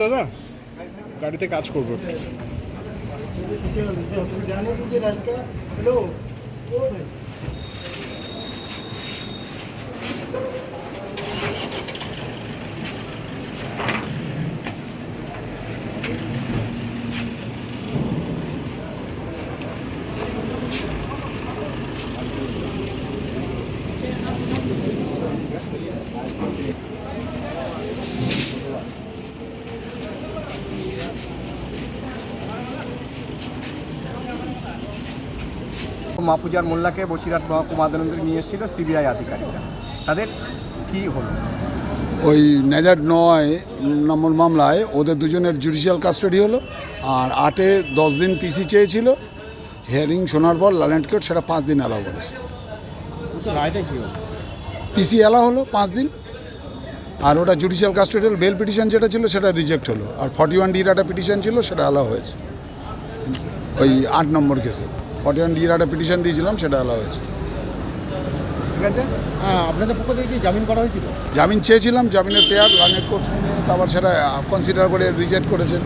দাদা গাড়িতে কাজ করবো একটু। जाने মাহফুজার মোল্লাকে বসিরহাট মহকুমা আদালতে নিয়ে এসেছিল সিবিআই আধিকারিকরা। তাদের কি হলো? ওই নেজার নয় নম্বর মামলায় ওদের দুজনের জুডিশিয়াল কাস্টাডি হলো আর আটে দশ দিন পিসি চেয়েছিল। হিয়ারিং শোনার পর লালেন্ট কোর্ট সেটা পাঁচ দিন অ্যালাউ করেছে। রায়টা কি হলো? পিসি অ্যালাউ হলো পাঁচ দিন আর ওটা জুডিশিয়াল কাস্টোডিয়াল বেল পিটিশন যেটা ছিল সেটা রিজেক্ট হলো আর ফর্টি ওয়ান ডির একটা পিটিশন ছিল সেটা অ্যালাউ হয়েছে। ওই আট নম্বর কেসে ফর্টি ওয়ান ডির একটা পিটিশন দিয়েছিলাম সেটা অ্যালাউ হয়েছে। ঠিক আছে? হ্যাঁ আপনাদের পক্ষ থেকে কি জামিন করা হয়েছিল? জামিন চেয়েছিলাম জামিনের পেয়ার লালেন্ট কোর্ট তারপর সেটা কনসিডার করে রিজেক্ট করেছেন।